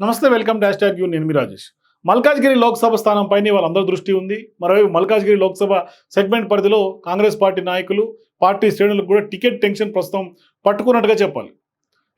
నమస్తే welcome dash tag you నేను మీ రాజేష్. మల్కాజ్గిరి లోక్సభ స్థానంపైనే వాళ్ళందరి దృష్టి ఉంది. మరోవైపు మల్కాజ్గిరి లోక్సభ సెగ్మెంట్ పరిధిలో కాంగ్రెస్ పార్టీ నాయకులు పార్టీ శ్రేణులకు కూడా టికెట్ టెన్షన్ ప్రస్తుతం పట్టుకున్నట్టుగా చెప్పాలి.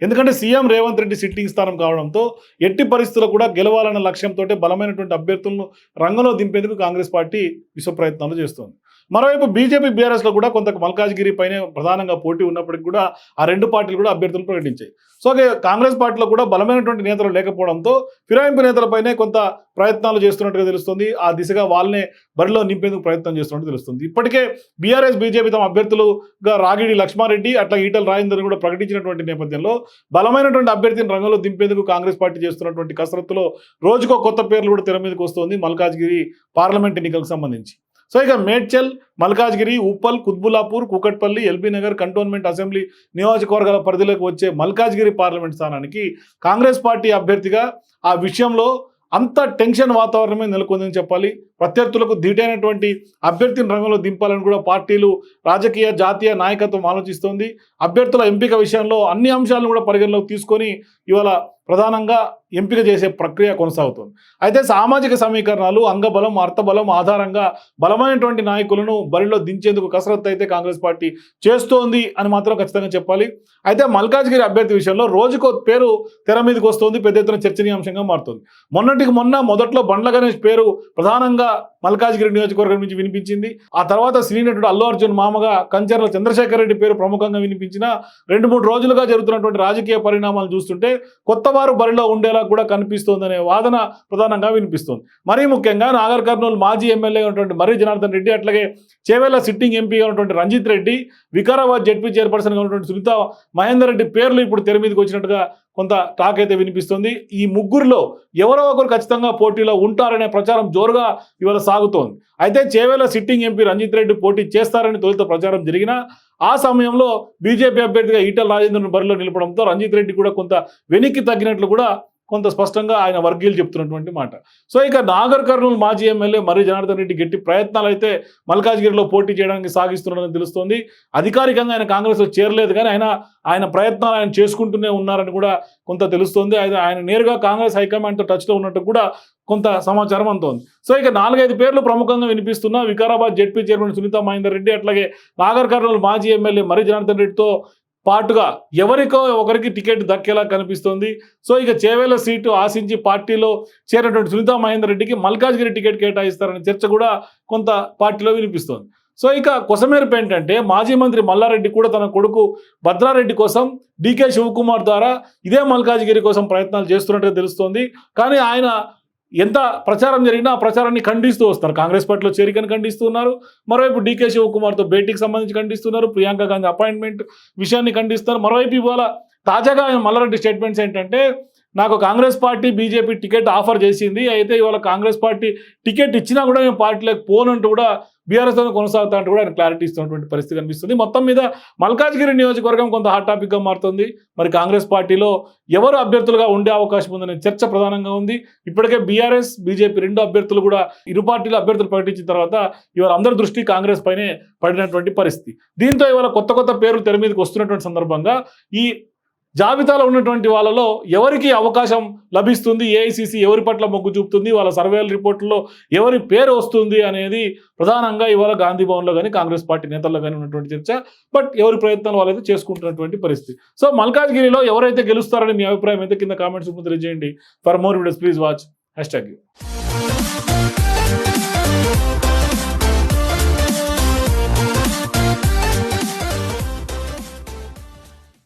ఎందుకంటే సీఎం రేవంత్ రెడ్డి సిట్టింగ్ స్థానం కావడంతో ఎట్టి పరిస్థితుల్లో కూడా గెలవాలన్న లక్ష్యంతో బలమైనటువంటి అభ్యర్థులను రంగంలో దింపేందుకు కాంగ్రెస్ పార్టీ విశ్వ ప్రయత్నాలు చేస్తోంది. మరోవైపు బీజేపీ బీఆర్ఎస్లో కూడా కొంత మల్కాజ్గిరి పైనే ప్రధానంగా పోటీ ఉన్నప్పటికీ కూడా ఆ రెండు పార్టీలు కూడా అభ్యర్థులు ప్రకటించాయి. సో కాంగ్రెస్ పార్టీలో కూడా బలమైనటువంటి నేతలు లేకపోవడంతో ఫిరాయింపు నేతలపైనే కొంత ప్రయత్నాలు చేస్తున్నట్టుగా తెలుస్తుంది. ఆ దిశగా వాళ్ళనే బరిలో నింపేందుకు ప్రయత్నం చేస్తున్నట్టు తెలుస్తుంది. ఇప్పటికే బీఆర్ఎస్ బీజేపీ తమ అభ్యర్థులుగా రాగిడి లక్ష్మారెడ్డి అట్లా ఈటల రాజేందర్ కూడా ప్రకటించినటువంటి నేపథ్యంలో బలమైనటువంటి అభ్యర్థిని రంగంలో దింపేందుకు కాంగ్రెస్ పార్టీ చేస్తున్నటువంటి కసరత్తులో రోజుకో కొత్త పేర్లు కూడా తెర మీదకి వస్తుంది మల్కాజ్గిరి పార్లమెంట్ ఎన్నికలకు సంబంధించి. సో ఇక Medchal Malkajgiri Uppal Quthbullapur Kukatpally LB Nagar cantonment assembly నియోజకవర్గాల పరిధిలోకి వచ్చే మల్కాజ్గిరి పార్లమెంట్ స్థానానికి కాంగ్రెస్ పార్టీ అభ్యర్థిగా ఆ విషయంలో అంత టెన్షన్ వాతావరణమే నెలకొందని చెప్పాలి. ప్రత్యర్థులకు ధీటైనటువంటి అభ్యర్థిని రంగంలో దింపాలని కూడా పార్టీలు రాజకీయ జాతీయ నాయకత్వం ఆలోచిస్తోంది. అభ్యర్థుల ఎంపిక విషయంలో అన్ని అంశాలను కూడా పరిగణలోకి తీసుకొని ఇవాళ ప్రధానంగా ఎంపిక చేసే ప్రక్రియ కొనసాగుతుంది. అయితే సామాజిక సమీకరణాలు అంగబలం అర్థబలం ఆధారంగా బలమైనటువంటి నాయకులను బరిలో దించేందుకు కసరత్తు అయితే కాంగ్రెస్ పార్టీ చేస్తోంది అని మాత్రం ఖచ్చితంగా చెప్పాలి. అయితే మల్కాజ్గిరి అభ్యర్థి విషయంలో రోజుకో పేరు తెర మీదకి వస్తుంది. పెద్ద ఎత్తున చర్చనీయాంశంగా మారుతుంది. మొన్నటికి మొన్న మొదట్లో బండ్ల గణేష్ పేరు ప్రధానంగా మల్కాజ్గిరి నియోజకవర్గం నుంచి వినిపించింది. ఆ తర్వాత సినీ నటుడు అల్లు అర్జున్ మామగా కంచర్ల చంద్రశేఖర్ రెడ్డి పేరు ప్రముఖంగా వినిపించిన రెండు మూడు రోజులుగా జరుగుతున్నటువంటి రాజకీయ పరిణామాలు చూస్తుంటే కొత్త వారు బరిలో ఉండేలా కూడా కనిపిస్తోందనే వాదన ప్రధానంగా వినిపిస్తోంది. మరీ ముఖ్యంగా నాగర్ కర్నూలు మాజీ ఎమ్మెల్యే ఉన్నటువంటి మర్రి జనార్దన్ రెడ్డి అట్లాగే చేవేళ్ళ సిట్టింగ్ ఎంపీగా ఉన్నటువంటి రంజిత్ రెడ్డి వికారాబాద్ జడ్పీ చైర్పర్సన్గా ఉన్నటువంటి సునీత మహేందర్ రెడ్డి పేర్లు ఇప్పుడు తెర మీదకి వచ్చినట్టుగా కొంత టాక్ అయితే వినిపిస్తుంది. ఈ ముగ్గురిలో ఎవరో ఒకరు ఖచ్చితంగా పోటీలో ఉంటారనే ప్రచారం జోరుగా ఇవాళ సాగుతోంది. అయితే చేవేల సిట్టింగ్ ఎంపీ రంజిత్ రెడ్డి పోటీ చేస్తారని తొలుత ప్రచారం జరిగినా ఆ సమయంలో బీజేపీ అభ్యర్థిగా ఈటల రాజేంద్రను బరిలో నిలపడంతో రంజిత్ రెడ్డి కూడా కొంత వెనక్కి తగ్గినట్లు కూడా కొంత స్పష్టంగా ఆయన వర్గీయులు చెప్తున్నటువంటి మాట. సో ఇక నాగర్ కర్నూలు మాజీ ఎమ్మెల్యే మర్రి జనార్దన్ రెడ్డి గట్టి ప్రయత్నాలు అయితే మల్కాజ్గిరిలో పోటీ చేయడానికి సాగిస్తున్నారని తెలుస్తోంది. అధికారికంగా ఆయన కాంగ్రెస్లో చేరలేదు కానీ ఆయన ఆయన ప్రయత్నాలు ఆయన చేసుకుంటూనే ఉన్నారని కూడా కొంత తెలుస్తోంది. అయితే ఆయన నేరుగా కాంగ్రెస్ హైకమాండ్తో టచ్లో ఉన్నట్టు కూడా కొంత సమాచారం అంతోంది సో ఇక నాలుగైదు పేర్లు ప్రముఖంగా వినిపిస్తున్న వికారాబాద్ జెడ్పీ చైర్మన్ సునీత మహేందర్ రెడ్డి అట్లాగే నాగర్ కర్నూలు మాజీ ఎమ్మెల్యే మర్రి జనార్దన్ రెడ్డితో పాటుగా ఎవరికో ఒకరికి టికెట్ దక్కేలా కనిపిస్తోంది. సో ఇక చేవేల సీటు ఆశించి పార్టీలో చేరినటువంటి సునీతా మహేందర్ రెడ్డికి మల్కాజ్గిరి టికెట్ కేటాయిస్తారనే చర్చ కూడా కొంత పార్టీలో వినిపిస్తోంది. సో ఇక కొసమేరపు ఏంటంటే మాజీ మంత్రి మల్లారెడ్డి కూడా తన కొడుకు భద్రారెడ్డి కోసం డీకే శివకుమార్ ద్వారా ఇదే మల్కాజ్గిరి కోసం ప్రయత్నాలు చేస్తున్నట్టుగా తెలుస్తోంది. కానీ ఆయన ఎంత ప్రచారం జరిగినా ఆ ప్రచారాన్ని ఖండిస్తూ వస్తున్నారు. కాంగ్రెస్ పార్టీలో చేరికను ఖండిస్తున్నారు మరోవైపు డీకే శివకుమార్తో భేటీకి సంబంధించి ఖండిస్తున్నారు ప్రియాంక గాంధీ అపాయింట్మెంట్ విషయాన్ని ఖండిస్తున్నారు. మరోవైపు ఇవాళ తాజాగా ఆయన మల్లారెడ్డి స్టేట్మెంట్స్ ఏంటంటే నాకు Congress party BJP ticket offer చేసింది. అయితే ఇవాళ కాంగ్రెస్ పార్టీ టికెట్ ఇచ్చినా కూడా మేము పార్టీలోకి పోనంటూ కూడా బీఆర్ఎస్ కొనసాగుతా అంటూ కూడా ఆయన క్లారిటీ ఇస్తున్నటువంటి పరిస్థితి కనిపిస్తుంది. మొత్తం మీద మల్కాజ్గిరి నియోజకవర్గం కొంత హాట్ టాపిక్గా మారుతుంది. మరి కాంగ్రెస్ పార్టీలో ఎవరు అభ్యర్థులుగా ఉండే అవకాశం ఉందనే చర్చ ప్రధానంగా ఉంది. ఇప్పటికే బీఆర్ఎస్ బీజేపీ రెండు అభ్యర్థులు కూడా ఇరు పార్టీల అభ్యర్థులు ప్రకటించిన తర్వాత ఇవాళ అందరి దృష్టి కాంగ్రెస్ పైనే పడినటువంటి పరిస్థితి. దీంతో ఇవాళ కొత్త కొత్త పేర్లు తెర మీదకి వస్తున్నటువంటి సందర్భంగా ఈ జాబితాలో ఉన్నటువంటి వాళ్ళలో ఎవరికి అవకాశం లభిస్తుంది? ఏఐసిసి ఎవరి పట్ల మొగ్గు చూపుతుంది? వాళ్ళ సర్వేల రిపోర్టుల్లో ఎవరి పేరు వస్తుంది అనేది ప్రధానంగా ఇవాళ గాంధీ భవన్లో కానీ కాంగ్రెస్ పార్టీ నేతల్లో కానీ ఉన్నటువంటి చర్చ. బట్ ఎవరి ప్రయత్నాలు వాళ్ళైతే చేసుకుంటున్నటువంటి పరిస్థితి. సో మల్కాజ్గిరిలో ఎవరైతే గెలుస్తారని మీ అభిప్రాయం అయితే కింద కామెంట్స్ తెలియజేయండి. For more videos please watch. Hashtag you.